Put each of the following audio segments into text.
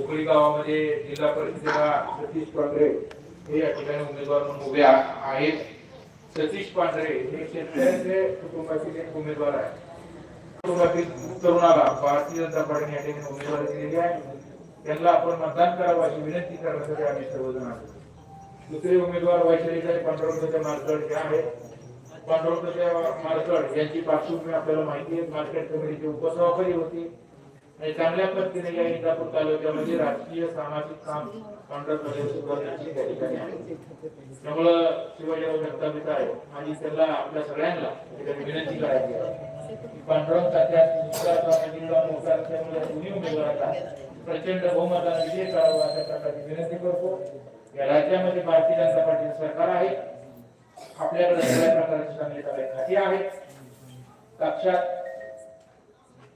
उकळी गावामध्ये जिल्हा परिषदेला सतीश पांढरे हे या ठिकाणी उमेदवार म्हणून उभे आहेत. सतीश पांढरे हे शेतकऱ्यांचे कुटुंबातील एक उमेदवार आहे कुटुंबातील तरुणाला भारतीय जनता पार्टीने या ठिकाणी उमेदवारी दिलेली आहे. त्यांना आपण मतदान करावं अशी विनंती करण्यासाठी आम्ही सर्वजण आहोत. दुसरे उमेदवार वैशालीताई पांडुरंगाच्या मार्कड हे आहेत पांडुरंगाच्या मार्कड यांची पार्श्वभूमी आपल्याला माहिती आहे. मार्केट कमिटीचे उपसभापती होते. चांगल्या पद्धतीने या इंदापूर तालुक्यामध्ये राजकीय सामाजिक काम पांढरमध्ये सुधारण्याची त्या ठिकाणी आहे. त्यामुळं शिवाजीराव जगतापिता आहे आणि त्याला आपल्या सगळ्यांना विनंती करायची आहे. पांडुरंग सारख्या मोठा असल्यामुळे दोन्ही उमेदवारांना प्रचंड बहुमताने विजय करावा अशा प्रकारची विनंती करतो. या राज्यामध्ये भारतीय जनता पार्टीचे सरकार आहे. आपल्याकडे सगळ्या प्रकारची चांगली चांगले खाते आहेत. साक्षात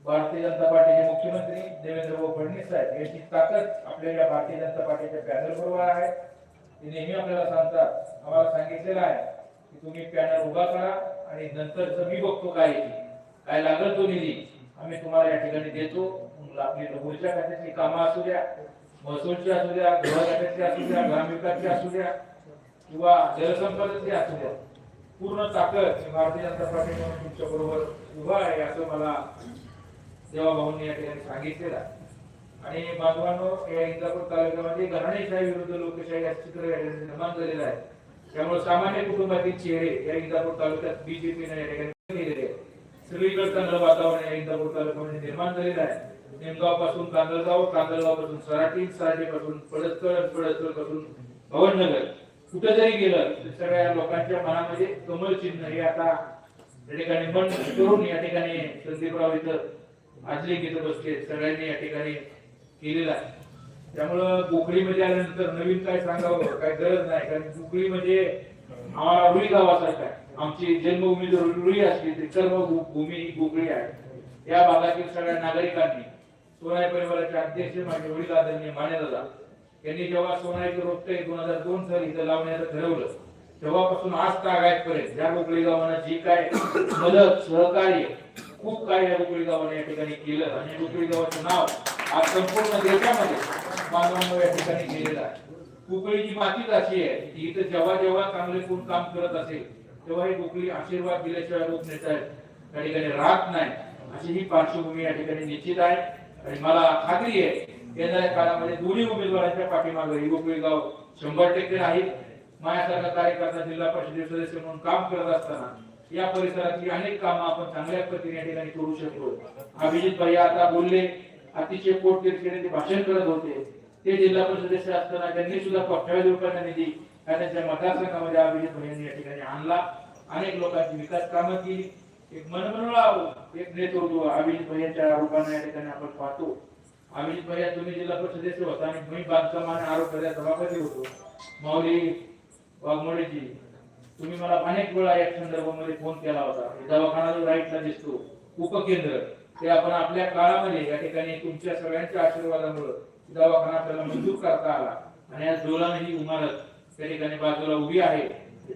भारतीय जनता पार्टीचे मुख्यमंत्री देवेंद्र भाऊ फडणवीस साहेब यांची ताकद आपल्या या भारतीय जनता पार्टीच्या पॅनल बरोबर आहे. ते नेहमी आपल्याला सांगतात. आम्हाला सांगितलेलं आहे की तुम्ही पॅनल उभा करा आणि नंतर मी बघतो काय काय लागल तो निधी आम्ही तुम्हाला या ठिकाणी देतो. आपली ऊर्जा खात्यातली कामं असू द्या महसूलची असू द्या गृह असू द्या ग्रामविकासची असू द्या किंवा जलसंपदाची असू द्या. पूर्ण ताकद भारतीय जनता पार्टी म्हणून तुमच्या बरोबर उभा आहे असं मला देवाभाऊंनी या ठिकाणी सांगितलेलं आहे. आणि बांधवांनो या इंदापूर तालुक्यामध्ये घराणेशाही विरुद्ध लोकशाही या चित्र या ठिकाणी निर्माण झालेलं आहे. त्यामुळे सामान्य कुटुंबातील चेहरे या इंदापूर तालुक्यात बीजेपीने या ठिकाणी केलेले सगळीकडे चांगलं वातावरण या इंदापूर तालुक्यामध्ये निर्माण झालेलं आहे. नेमगावपासून कांदळगाव कांदळगावपासून सराटी सराटी पडतकर पडसकळपासून भवननगर. कुठं जरी गेलं सगळ्या लोकांच्या मनामध्ये कमल चिन्ह हे आता या ठिकाणी मन करून या ठिकाणी संदीपराव इथं आजली गीत बसले सगळ्यांनी या ठिकाणी केलेलं आहे. त्यामुळं गोकळीमध्ये आल्यानंतर नवीन काय सांगावं काय गरज नाही. कारण गोकळी म्हणजे आम्हाला रुई गावासारखं आहे. आमची जन्मभूमी जर रुई असली तरी कर्मभूमी ही गोकळी आहे. या भागातील सगळ्या नागरिकांनी सोनाई परिवाराचे अध्यक्ष माझे वडील आदरणीय मानेदादा यांनी जेव्हा सोनाईचं रोपटे दोन हजार दोन साली इथं लावण्याचं ठरवलं तेव्हापासून आज तागायतपर्यंत या गोकळी गावांना जी काय मदत सहकार्य खूप काही या गोकळी गावाने या ठिकाणी केलं आणि गोकळी गावाचं नाव आज संपूर्ण देशामध्ये मानवामुळे या ठिकाणी गेलेलं आहे. कुकळीची मातीच अशी आहे की इथं जेव्हा जेव्हा चांगले कोण काम करत असेल तेव्हा ही कुकळी आशीर्वाद दिल्याशिवाय रूप नेत आहेत. त्या ठिकाणी राहत नाही. अशी ही पार्श्वभूमी या ठिकाणी निश्चित आहे. आणि मला खात्री आहे येणाऱ्या काळामध्ये दोन्ही उमेदवारांच्या पाठीमागे ही कुकळी गाव शंभर टक्के राहील. माझ्यासारखा कार्यकर्ता जिल्हा परिषदेचे सदस्य म्हणून काम करत असताना या परिसरातली अनेक कामं आपण चांगल्या पद्धतीने या ठिकाणी करू शकतो अभिजित भाई आता बोलले अतिशय पोट ते भाषण करत होते. ते जिल्हा परिषद सदस्य असताना त्यांनी सुद्धा अठ्ठावीस रुपयाचा निधी त्यांच्या मतदारसंघामध्ये अभिजित भाई या ठिकाणी आणला. अनेक लोकांची विकास कामं केली. एक मनमनोळा एक नेतृत्व अभिजित भाई रूपाने या ठिकाणी आपण पाहतो. अभिजित भैया तुम्ही जिल्हा परिषद सदस्य होता आणि मी बांधकाम आणि आरोग्याचा सभापती होतो. माऊली वाघमोडेजी तुम्ही मला अनेक वेळा या संदर्भामध्ये फोन केला होता. दवाखाना जो राईटला दिसतो उपकेंद्र ते आपण आपल्या काळामध्ये या ठिकाणी तुमच्या सगळ्यांच्या आशीर्वादामुळे दवाखाना आपल्याला मंजूर करता आला. आणि आज डोलाने ही इमारत त्या ठिकाणी बाजूला उभी आहे.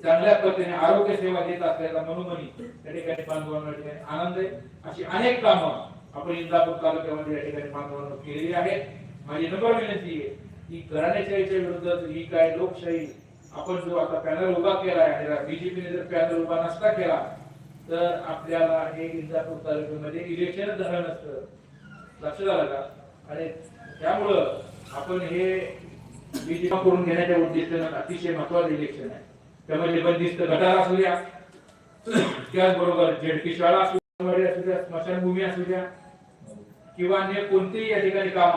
चांगल्या पद्धतीने आरोग्य सेवा देत असल्याचा मनोमनी त्या ठिकाणी बांधवांना ठिकाणी आनंद आहे. अशी अनेक कामं आपण इंदापूर तालुक्यामध्ये या ठिकाणी बांधवांना केलेली आहेत. माझी नंबर विनंती आहे की घराण्याच्या विरुद्ध ही काय लोकशाही आपण जो आता पॅनल उभा केला आहे बीजेपीने जर पॅनल उभा नसता केला तर आपल्याला हे इंदापूर तालुक्यामध्ये इलेक्शन झालं नसतं. लक्षात आलं का? आणि त्यामुळं आपण हे बीजेपी करून घेण्याच्या उद्देशानं अतिशय महत्वाचं इलेक्शन आहे. त्यामध्ये बंदिस्त गटार असू द्या त्याचबरोबर झेडकी शाळा असू असू द्या स्मशानभूमी असू द्या किंवा अन्य कोणतेही या ठिकाणी काम